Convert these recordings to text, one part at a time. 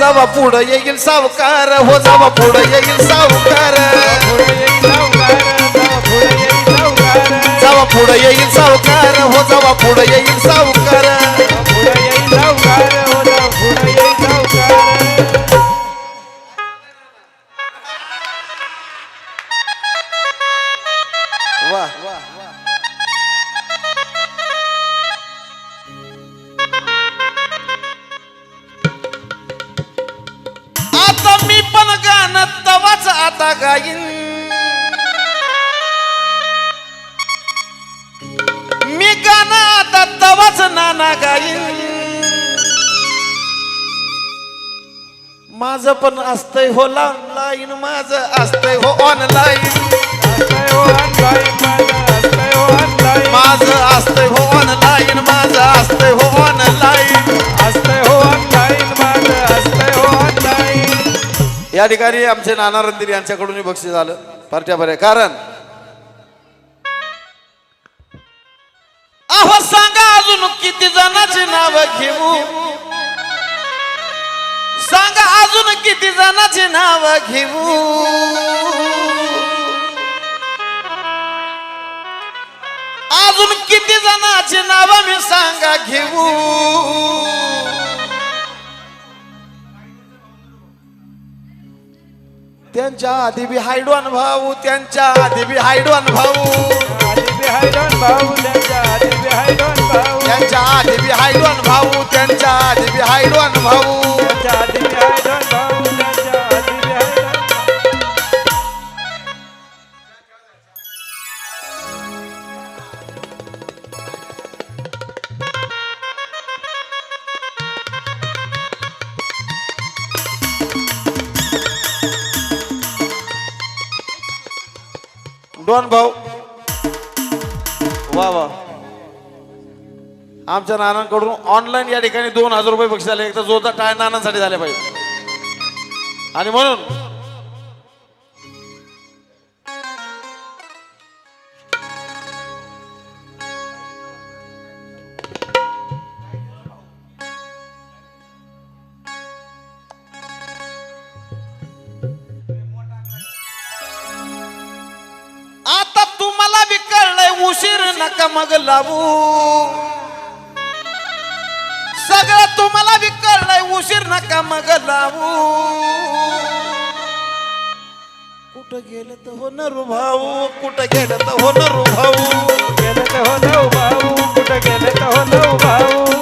சவப்புடையில் சவுக்கார ஓ சவப்புடையில் சவுக்கார. சவப்புடையில் சவுக்கார ஓ சவப்புடையில் சவுக்கார. வா. आता गाईन मी गाणं आता तवाच नाना गाईन माझं पण असतंय हो ऑनलाईन माझं असतंय हो ऑनलाईन माझं असतंय हो या ठिकाणी आमचे नाना रणधीर यांच्याकडून बक्षीस झालं पार्ट्या बऱ्या कारण अहो सांगा अजून किती जणांची नाव घेऊ? सांगा अजून किती जणांची नाव घेऊ? अजून किती जणांची नाव मी सांगा घेऊ? त्यांच्या आधी बी हायडॉन भाऊ त्यांच्या आधी बी हायडॉन भाऊ. हायडॉन भाऊ त्यांच्या आधी बी हायडॉन भाऊ त्यांच्या आधी बी हायडॉन भाऊ त्यांच्या आधी बी हायडॉन भाऊ. त्यांच्या आधी बी हायडॉन भाऊ. दोन भाऊ. वा वा. आमच्या नानांकडून ऑनलाईन या ठिकाणी दोन हजार रुपये बक्षीस झाले एक तर जोरदार टाळ नानांसाठी झाले पाहिजे. आणि म्हणून उशीर नका मग लावू. सगळं तुम्हाला बी उशीर नका मग लावू. कुठं गेलं तर हो नरू भाऊ कुठं गेलं तर हो नरू भाऊ. गेलं तर हो नऊ भाऊ कुठं गेलं तर हो नऊ भाऊ.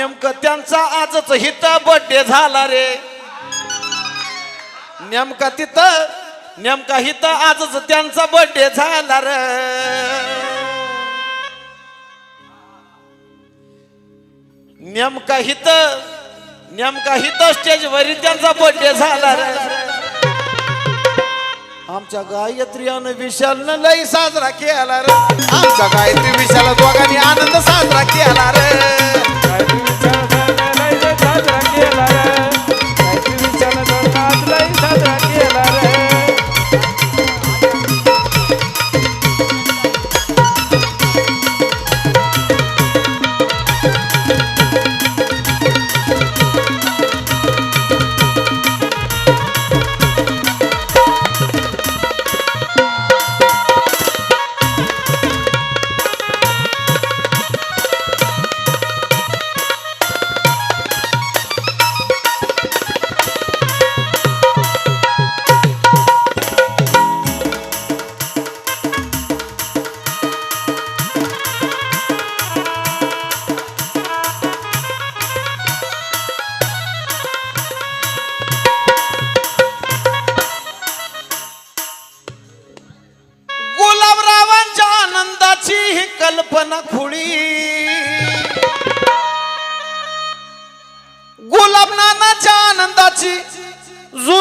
नेमकं त्यांचा आजच हित बड्डे झाला रे. नेमका तिथं नेमका हित आजच त्यांचा बड्डे झाला रे. नेमका हित नेमका हित स्टेजवरी त्यांचा बर्थडे झाला रे. आमच्या गायत्रीयानं विशालनं लई साजरा केला रे. आमच्या गायत्री विशाल दोघांनी आनंद साजरा केला रे. काय साजरा केला.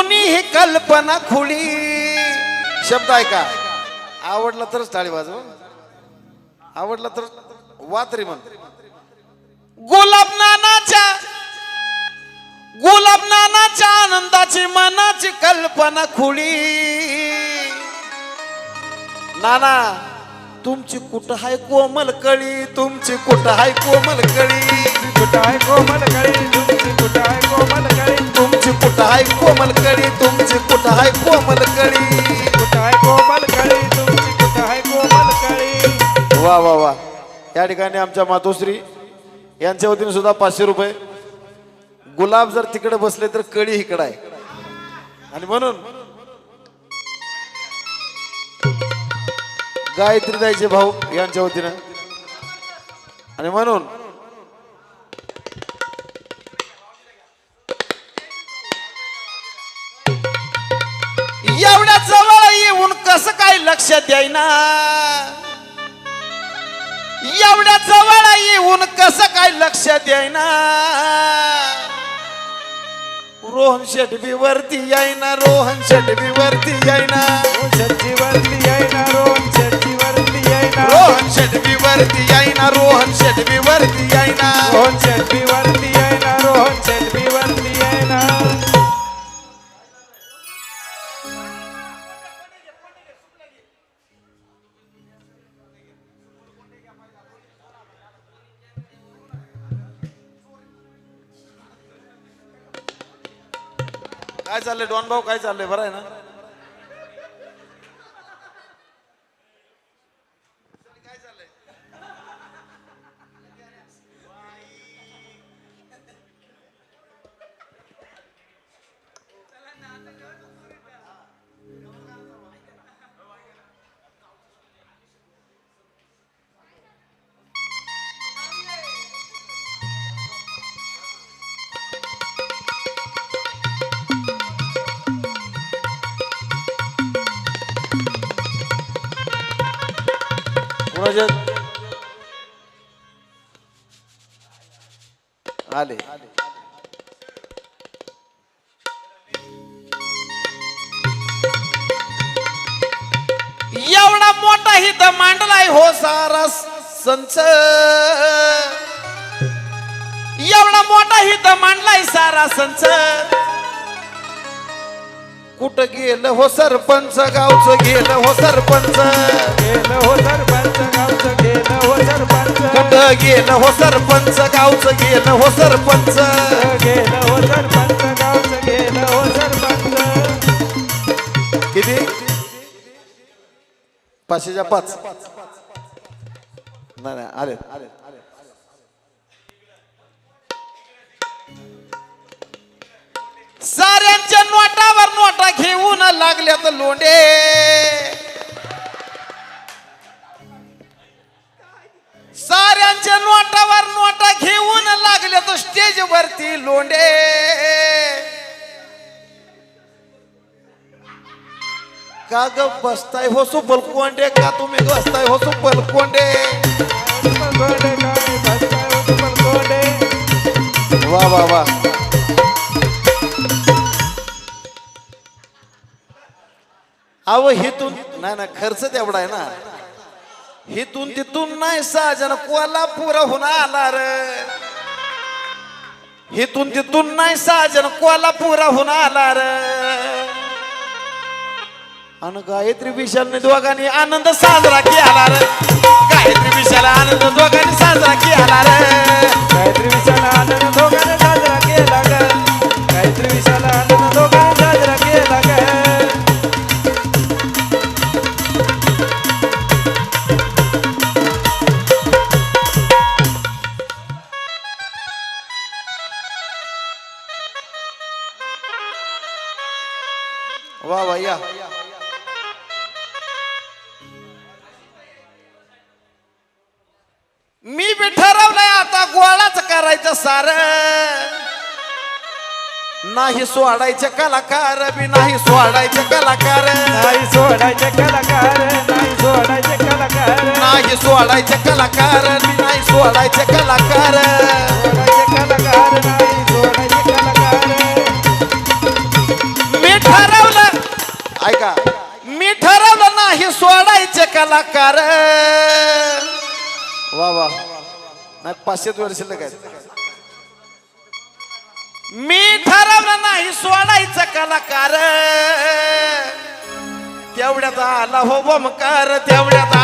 जुनी हे कल्पना खुली. शब्द ऐका. आवडला तरच टाळी वाजव. आवडला तर वात्री म्हण. गुलाब नानाच्या गुलाब नानाच्या आनंदाची मनाची कल्पना खुळी नाना तुमची कुठं हाय कोमल कळी? तुमची कुठं हाय कोमल कळी? कोमल कळी तुमची कुठं आहे कोमल कळी? तुमची कुठं हाय कोमल कळी तुमची कुठं हाय कोमल कळी. कुठं आहे कोमल कळी तुमची कुठं आहे कोमल कळी? वा वा वा. या ठिकाणी आमच्या मातोश्री यांच्या वतीने सुद्धा पाचशे रुपये. गुलाब जर तिकडे बसले तर कळी इकडे आहे. आणि म्हणून गायत्री द्यायचे भाऊ यांच्या वतीनं. आणि म्हणून लक्ष द्यायना एवढ्या जवळ येऊन कसं काय लक्ष द्यायना रोहन शेटबी वरती यायना रोहन शेटबी वरती यायना काय चाललंय? डॉन भाऊ काय चाललंय? बरं आहे ना? कोणाच्या आले. एवढा मोठा हित मांडलाय हो सारा संच. एवढा मोठा हित मांडलाय सारा संच. कुठं गेलं हो सरपंच? गावचं गेलं हो सरपंच गेलं हो सरपंच. गेलं हो सरपंच गावचं गेलं हो सरपंच. गेलं हो सरपंच गावचं गेलं हो सरपंच किती? पाचशेच्या पाच. नाही नाही आले आले साऱ्यांच्या नोटावर नोटा घेऊन लागल्यात लोंडे. तो स्टेज वरती लोंडे. का ग बसताय हो बलकोंडे का तुम्ही बसताय हो बलकोंडे वा वा वा. अव हिथून नाही ना खर्च तेवढा आहे ना. हिथून तिथून नाही साजन कोल्हापूरहून आला रे. हिथून तिथून नाही साजन कोल्हापुराहून आला रे. आणि गायत्री विशालने दोघांनी आनंद साजरा केला रे. वा वा या. मी बी ठरवलंय आता गोळाच करायचं सार. नाही सोडायचे कलाकार बी नाही सोडायचे कलाकार. नाही सोडायचे कलाकार नाही सोडायचे कलाकार. नाही सोडायचे कलाकार बी नाही सोडायचे कलाकार. सोडायचे कलाकार मी ठरवलं नाही सोडायचे कलाकार. वा वा. नाही पाचशेच वर्ष काय मी ठरवलं नाही सोडायचं कलाकार. तेवढ्यात आला हो बमकार तेवढ्यात